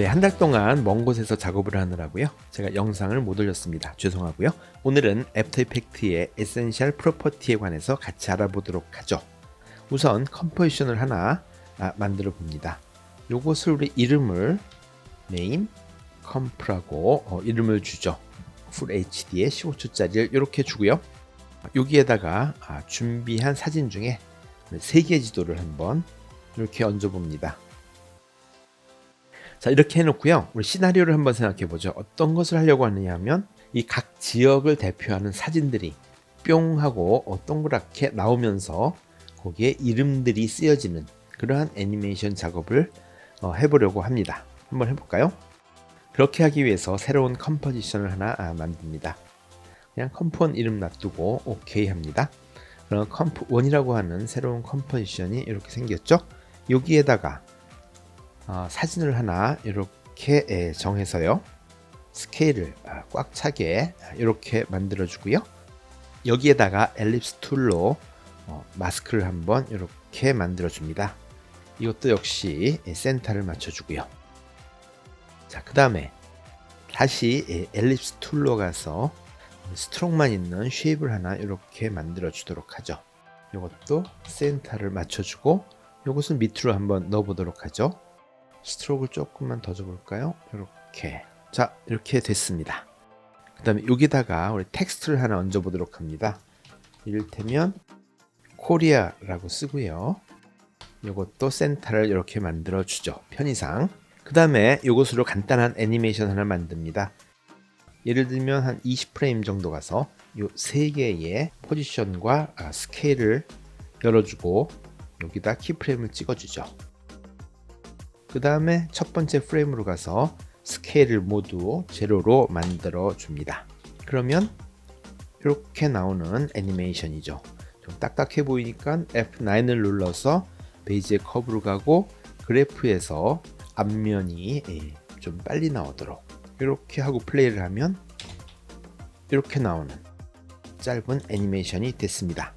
네, 한 달 동안 먼 곳에서 작업을 하느라고요. 제가 영상을 못 올렸습니다. 죄송하고요. 오늘은 애프터 이펙트의 에센셜 프로퍼티에 관해서 같이 알아보도록 하죠. 우선 컴포지션을 하나 아, 만들어 봅니다. 요것을 우리 이름을 메인 컴프라고 어, 이름을 주죠. 풀 HD에 15초짜리를 이렇게 주고요. 여기에다가 아, 준비한 사진 중에 세계 지도를 한번 이렇게 얹어 봅니다. 자 이렇게 해놓고요. 우리 시나리오를 한번 생각해 보죠. 어떤 것을 하려고 하느냐 하면 이 각 지역을 대표하는 사진들이 뿅 하고 어, 동그랗게 나오면서 거기에 이름들이 쓰여지는 그러한 애니메이션 작업을 어, 해보려고 합니다. 한번 해볼까요? 그렇게 하기 위해서 새로운 컴포지션을 하나 아, 만듭니다. 그냥 컴포원 이름 놔두고 OK 합니다. 그럼 컴포1이라고 하는 새로운 컴포지션이 이렇게 생겼죠? 여기에다가 어, 사진을 하나 이렇게 예, 정해서요. 스케일을 아, 꽉 차게 이렇게 만들어 주고요. 여기에다가 엘립스 툴로 어, 마스크를 한번 이렇게 만들어 줍니다. 이것도 역시 예, 센터를 맞춰 주고요. 자, 그 다음에 다시 예, 엘립스 툴로 가서 스트로크만 있는 쉐입을 하나 이렇게 만들어 주도록 하죠. 이것도 센터를 맞춰 주고 이것은 밑으로 한번 넣어 보도록 하죠. 스트로크를 조금만 더 줘볼까요? 이렇게 자 이렇게 됐습니다. 그 다음에 여기다가 우리 텍스트를 하나 얹어 보도록 합니다. 이를테면 코리아라고 쓰고요. 이것도 센터를 이렇게 만들어 주죠. 편의상. 그 다음에 이것으로 간단한 애니메이션 하나 만듭니다. 예를 들면 한 20프레임 정도 가서 이 세 개의 포지션과 아, 스케일을 열어주고 여기다 키프레임을 찍어주죠. 그 다음에 첫 번째 프레임으로 가서 스케일을 모두 제로로 만들어 줍니다. 그러면 이렇게 나오는 애니메이션이죠. 좀 딱딱해 보이니까 F9을 눌러서 베이지의 커브로 가고 그래프에서 앞면이 예, 좀 빨리 나오도록 이렇게 하고 플레이를 하면 이렇게 나오는 짧은 애니메이션이 됐습니다.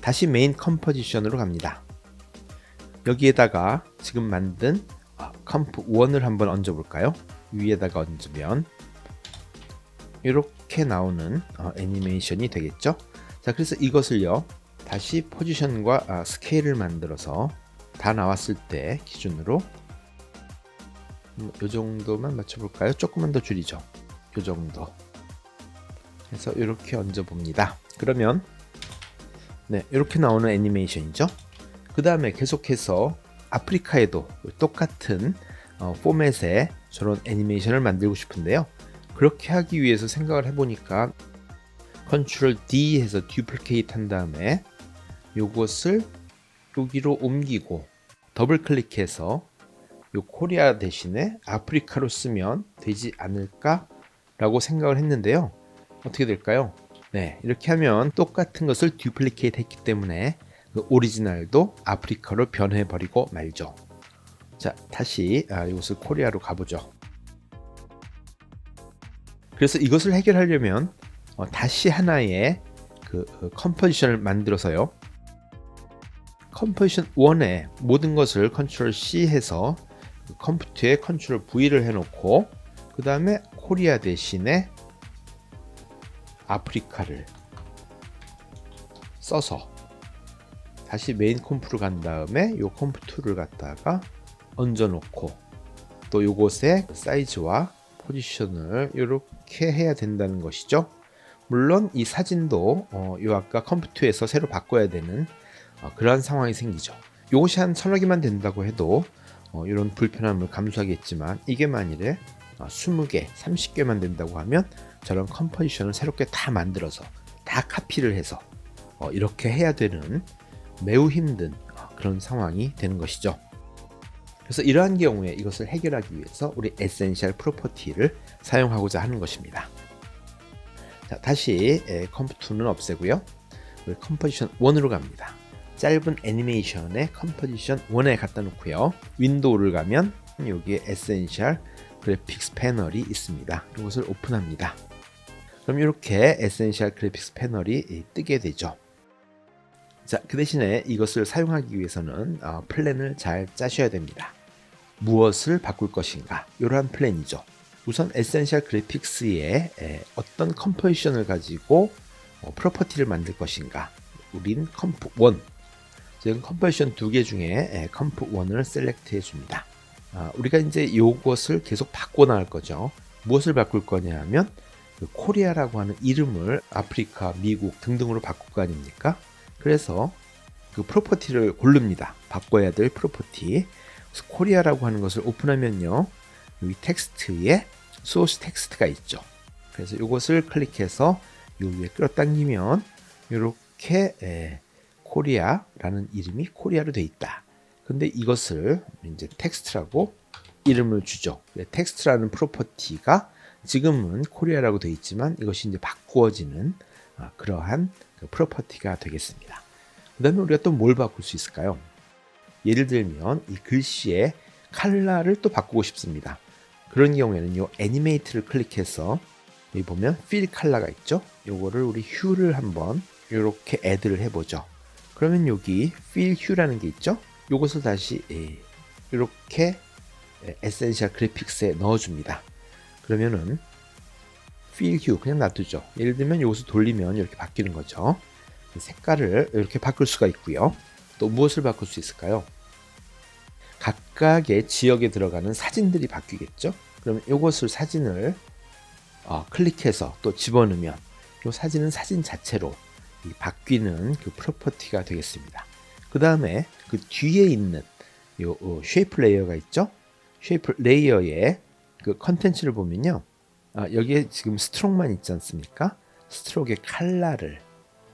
다시 메인 컴포지션으로 갑니다. 여기에다가 지금 만든 컴프 1을 한번 얹어 볼까요? 위에다가 얹으면 이렇게 나오는 어, 애니메이션이 되겠죠? 자, 그래서 이것을요. 다시 포지션과 아, 스케일을 만들어서 다 나왔을 때 기준으로 음, 이 정도만 맞춰볼까요? 조금만 더 줄이죠. 이 정도. 그래서 이렇게 얹어 봅니다. 그러면 네, 이렇게 나오는 애니메이션이죠. 그 다음에 계속해서 아프리카에도 똑같은 어, 포맷의 저런 애니메이션을 만들고 싶은데요. 그렇게 하기 위해서 생각을 해보니까 컨트롤 D 해서 듀플리케이트 한 다음에 요것을 여기로 옮기고 더블 클릭해서 요 코리아 대신에 아프리카로 쓰면 되지 않을까 라고 생각을 했는데요. 어떻게 될까요? 네, 이렇게 하면 똑같은 것을 듀플리케이트 했기 때문에 그 오리지널도 아프리카로 변해버리고 말죠. 자, 다시 아, 이것을 코리아로 가보죠. 그래서 이것을 해결하려면 어, 다시 하나의 그 어, 컴포지션을 만들어서요. 컴포지션 1에 모든 것을 컨트롤 C 해서 그 컴퓨터에 컨트롤 V를 해놓고 그 다음에 코리아 대신에 아프리카를 써서 다시 메인 컴프로 간 다음에 이 컴퓨터를 갖다가 얹어 놓고 또 요것의 사이즈와 포지션을 이렇게 해야 된다는 것이죠. 물론 이 사진도 어, 요 아까 컴퓨터에서 새로 바꿔야 되는 어, 그러한 상황이 생기죠. 요것이 한 서너 개만 된다고 해도 어, 이런 불편함을 감수하겠지만 이게 만일에 어, 20개, 30개만 된다고 하면 저런 컴포지션을 새롭게 다 만들어서 다 카피를 해서 어, 이렇게 해야 되는 매우 힘든 어, 그런 상황이 되는 것이죠. 그래서 이러한 경우에 이것을 해결하기 위해서 우리 에센셜 프로퍼티를 사용하고자 하는 것입니다. 자, 다시 컴포트는 없애고요. 우리 컴포지션 1으로 갑니다. 짧은 애니메이션의 컴포지션 1에 갖다 놓고요. 윈도우를 가면 여기에 에센셜 그래픽스 패널이 있습니다. 이것을 오픈합니다. 그럼 이렇게 에센셜 그래픽스 패널이 뜨게 되죠. 자, 그 대신에 이것을 사용하기 위해서는 어, 플랜을 잘 짜셔야 됩니다. 무엇을 바꿀 것인가 이러한 플랜이죠. 우선 에센셜 그래픽스에 에, 어떤 컴포지션을 가지고 어, 프로퍼티를 만들 것인가 우린 컴프 1 지금 컴포지션 두 개 중에 에, 컴프 1을 셀렉트 해 줍니다. 아, 우리가 이제 이것을 계속 바꿔 나갈 거죠. 무엇을 바꿀 거냐 하면 그 코리아라고 하는 이름을 아프리카, 미국 등등으로 바꿀 거 아닙니까? 그래서 그 프로퍼티를 고릅니다. 바꿔야 될 프로퍼티. 코리아라고 하는 것을 오픈하면요. 여기 텍스트에 소스 텍스트가 있죠. 그래서 이것을 클릭해서 요 위에 끌어당기면 이렇게 에, 코리아라는 이름이 코리아로 되어 있다. 근데 이것을 이제 텍스트라고 이름을 주죠. 텍스트라는 프로퍼티가 지금은 코리아라고 되어 있지만 이것이 이제 바꾸어지는 아, 그러한 그 프로퍼티가 되겠습니다. 그 다음에 우리가 또 뭘 바꿀 수 있을까요? 예를 들면 이 글씨의 컬러를 또 바꾸고 싶습니다. 그런 경우에는 이 애니메이트를 클릭해서 여기 보면 필 컬러가 있죠. 요거를 우리 휴를 한번 이렇게 애드를 해보죠. 그러면 여기 필 휴라는 게 있죠. 요것을 다시 이렇게 에센셜 그래픽스에 넣어줍니다. 그러면은 필휴 그냥 놔두죠. 예를 들면 이것을 돌리면 이렇게 바뀌는 거죠. 색깔을 이렇게 바꿀 수가 있고요. 또 무엇을 바꿀 수 있을까요? 각각의 지역에 들어가는 사진들이 바뀌겠죠. 그러면 이것을 사진을 어, 클릭해서 또 집어넣으면 이 사진은 사진 자체로 바뀌는 그 프로퍼티가 되겠습니다. 그 다음에 그 뒤에 있는 요 어, 쉐이프 레이어가 있죠. 쉐이프 레이어의 그 컨텐츠를 보면요. 아, 여기에 지금 스트로크만 있지 않습니까? 스트로크의 칼라를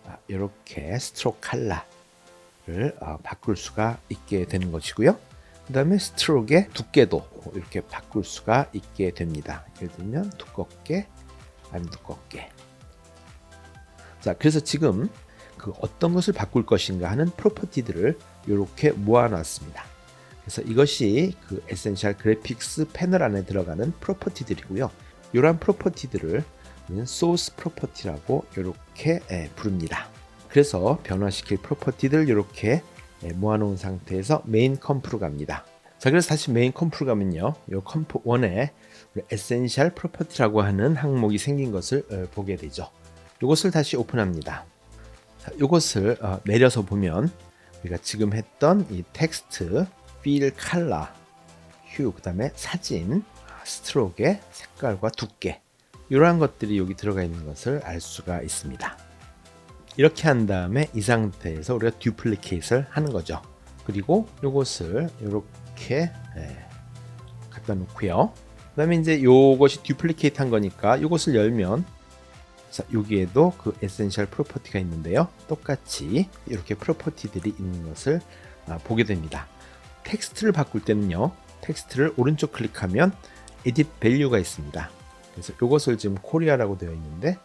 아, 이렇게 스트로크 칼라를 아, 바꿀 수가 있게 되는 것이고요. 그 다음에 스트로크의 두께도 이렇게 바꿀 수가 있게 됩니다. 예를 들면 두껍게, 안 두껍게. 자, 그래서 지금 그 어떤 것을 바꿀 것인가 하는 프로퍼티들을 이렇게 모아놨습니다. 그래서 이것이 그 에센셜 그래픽스 패널 안에 들어가는 프로퍼티들이고요. 이러한 프로퍼티들을 소스 프로퍼티라고 이렇게 부릅니다. 그래서 변화시킬 프로퍼티들 이렇게 모아놓은 상태에서 메인 컴프로 갑니다. 자, 그래서 다시 메인 컴프로 가면요. 이 컴프 1에 에센셜 프로퍼티라고 하는 항목이 생긴 것을 어, 보게 되죠. 이것을 다시 오픈합니다. 자, 이것을 어, 내려서 보면 우리가 지금 했던 이 텍스트, 필 칼라, 휴, 그 다음에 사진, 스트로크의 색깔과 두께 이러한 것들이 여기 들어가 있는 것을 알 수가 있습니다. 이렇게 한 다음에 이 상태에서 우리가 듀플리케이트를 하는 거죠. 그리고 이것을 이렇게 네, 갖다 놓고요. 그 다음에 이제 이것이 듀플리케이트 한 거니까 이것을 열면 자, 여기에도 그 에센셜 프로퍼티가 있는데요. 똑같이 이렇게 프로퍼티들이 있는 것을 아, 보게 됩니다. 텍스트를 바꿀 때는요. 텍스트를 오른쪽 클릭하면 edit value가 있습니다. 그래서 이것을 지금 코리아라고 되어 있는데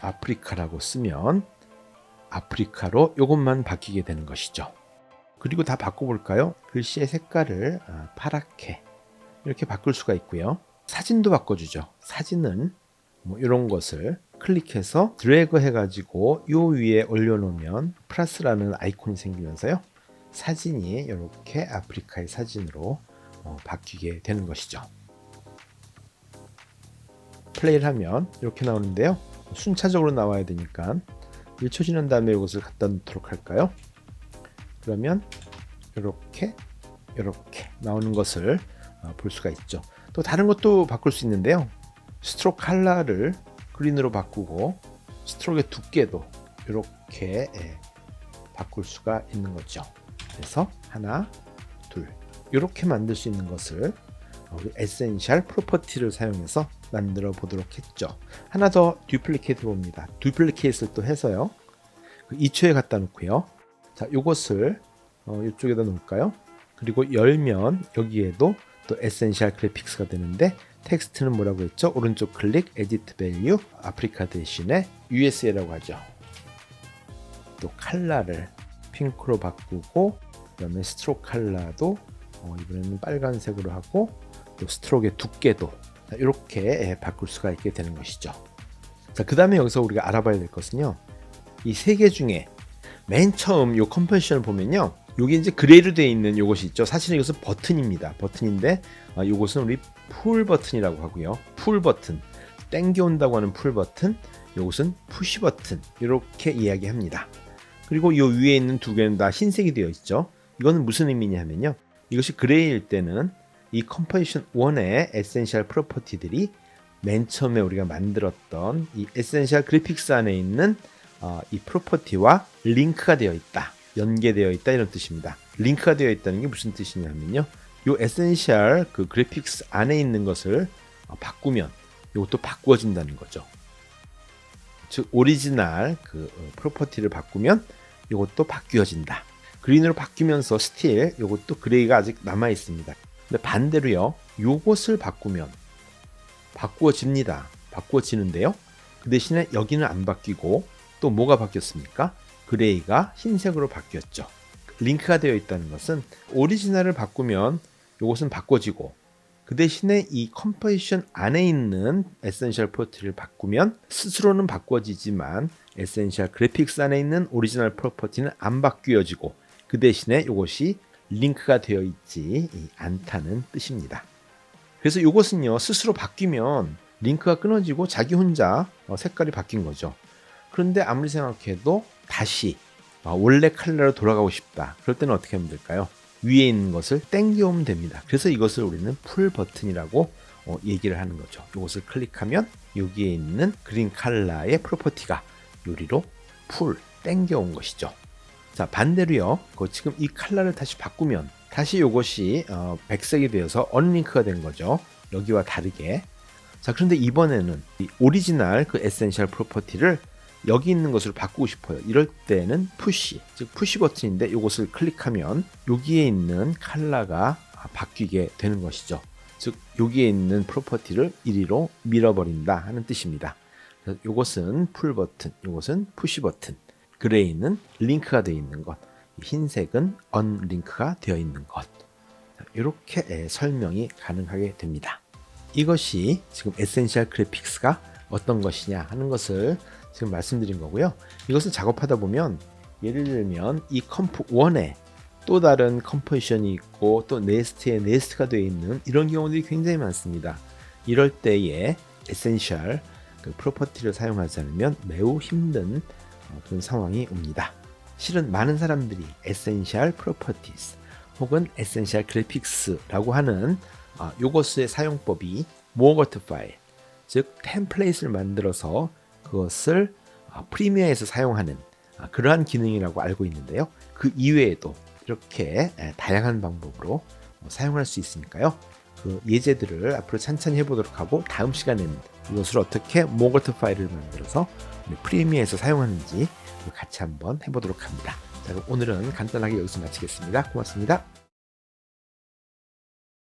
아프리카라고 쓰면 아프리카로 이것만 바뀌게 되는 것이죠. 그리고 다 바꿔볼까요? 글씨의 색깔을 아, 파랗게 이렇게 바꿀 수가 있고요. 사진도 바꿔주죠. 사진은 뭐 이런 것을 클릭해서 드래그 해가지고 요 위에 올려놓으면 플러스라는 아이콘이 생기면서요. 사진이 이렇게 아프리카의 사진으로 어, 바뀌게 되는 것이죠. 플레이를 하면 이렇게 나오는데요. 순차적으로 나와야 되니까 1초 지난 다음에 이것을 갖다 놓도록 할까요? 그러면 이렇게 이렇게 나오는 것을 어, 볼 수가 있죠. 또 다른 것도 바꿀 수 있는데요. 스트로크 컬러를 그린으로 바꾸고 스트로크의 두께도 이렇게 예, 바꿀 수가 있는 거죠. 그래서 하나, 둘 이렇게 만들 수 있는 것을 에센셜 프로퍼티를 사용해서 만들어 보도록 했죠. 하나 더 듀플리케이트 봅니다. 듀플리케이트를 또 해서요. 그 2초에 갖다 놓고요. 자, 이것을 어, 이쪽에다 놓을까요? 그리고 열면 여기에도 또 에센셜 그래픽스가 되는데 텍스트는 뭐라고 했죠? 오른쪽 클릭, 에디트 밸류, 아프리카 대신에 USA라고 하죠. 또 컬러를 핑크로 바꾸고 그다음에 스트로크 컬러도 어, 이번에는 빨간색으로 하고 또 스트로크의 두께도 이렇게 바꿀 수가 있게 되는 것이죠. 자, 그 다음에 여기서 우리가 알아봐야 될 것은요. 이 세 개 중에 맨 처음 이 컴포지션을 보면요. 여기 이제 그레이로 되어 있는 요것이 있죠. 사실은 이것은 버튼입니다. 버튼인데 아, 요것은 우리 풀 버튼이라고 하고요. 풀 버튼 땡겨온다고 하는 풀 버튼 요것은 푸시 버튼 이렇게 이야기합니다. 그리고 요 위에 있는 두 개는 다 흰색이 되어 있죠. 이거는 무슨 의미냐면요. 이것이 그레이일 때는 이 컴포지션 1의 에센셜 프로퍼티들이 맨 처음에 우리가 만들었던 이 에센셜 그래픽스 안에 있는 어, 이 프로퍼티와 링크가 되어 있다. 연계되어 있다 이런 뜻입니다. 링크가 되어 있다는 게 무슨 뜻이냐면요. 요 에센셜 그 그래픽스 안에 있는 것을 어, 바꾸면 이것도 바꾸어진다는 거죠. 즉 오리지널 그 어, 프로퍼티를 바꾸면 이것도 바뀌어진다. 그린으로 바뀌면서 스틸 이것도 그레이가 아직 남아 있습니다. 근데 반대로요. 요것을 바꾸면 바꾸어집니다. 바꾸어지는데요. 그 대신에 여기는 안 바뀌고 또 뭐가 바뀌었습니까? 그레이가 흰색으로 바뀌었죠. 링크가 되어 있다는 것은 오리지널을 바꾸면 이것은 바꿔지고 그 대신에 이 컴포지션 안에 있는 에센셜 프로퍼티를 바꾸면 스스로는 바꿔지지만 에센셜 그래픽스 안에 있는 오리지널 프로퍼티는 안 바뀌어지고 그 대신에 이것이 링크가 되어 있지 않다는 뜻입니다. 그래서 이것은요 스스로 바뀌면 링크가 끊어지고 자기 혼자 어, 색깔이 바뀐 거죠. 그런데 아무리 생각해도 다시 어, 원래 컬러로 돌아가고 싶다. 그럴 때는 어떻게 하면 될까요? 위에 있는 것을 땡겨오면 됩니다. 그래서 이것을 우리는 풀 버튼이라고 어, 얘기를 하는 거죠. 이것을 클릭하면 여기에 있는 그린 컬러의 프로퍼티가 요리로 풀 땡겨온 것이죠. 자 반대로요. 그 지금 이 컬러를 다시 바꾸면 다시 이것이 어, 백색이 되어서 언링크가 된 거죠. 여기와 다르게. 자 그런데 이번에는 이 오리지널 그 에센셜 프로퍼티를 여기 있는 것으로 바꾸고 싶어요. 이럴 때는 푸시, 즉 푸시 버튼인데 이것을 클릭하면 여기에 있는 컬러가 바뀌게 되는 것이죠. 즉 여기에 있는 프로퍼티를 이리로 밀어버린다 하는 뜻입니다. 이것은 풀 버튼, 이것은 푸시 버튼. 그레이는 링크가 되어 있는 것, 흰색은 언링크가 되어 있는 것. 이렇게 설명이 가능하게 됩니다. 이것이 지금 에센셜 그래픽스가 어떤 것이냐 하는 것을 지금 말씀드린 거고요. 이것을 작업하다 보면 예를 들면 이 컴프 1에 또 다른 컴포지션이 있고 또 네스트에 네스트가 되어 있는 이런 경우들이 굉장히 많습니다. 이럴 때에 에센셜 그 프로퍼티를 사용하지 않으면 매우 힘든 어, 그런 상황이 옵니다. 실은 많은 사람들이 에센셜 프로퍼티스 혹은 에센셜 그래픽스라고 하는 아, 요것의 사용법이 모거트 파일, 즉 템플레이트를 만들어서 그것을 아, 프리미어에서 사용하는 아, 그러한 기능이라고 알고 있는데요. 그 이외에도 이렇게 에, 다양한 방법으로 어, 사용할 수 있으니까요. 그 예제들을 앞으로 찬찬히 해보도록 하고 다음 시간에는 이것을 어떻게 모거트 파일을 만들어서 프리미어에서 사용하는지 같이 한번 해보도록 합니다. 자, 그럼 오늘은 간단하게 여기서 마치겠습니다. 고맙습니다.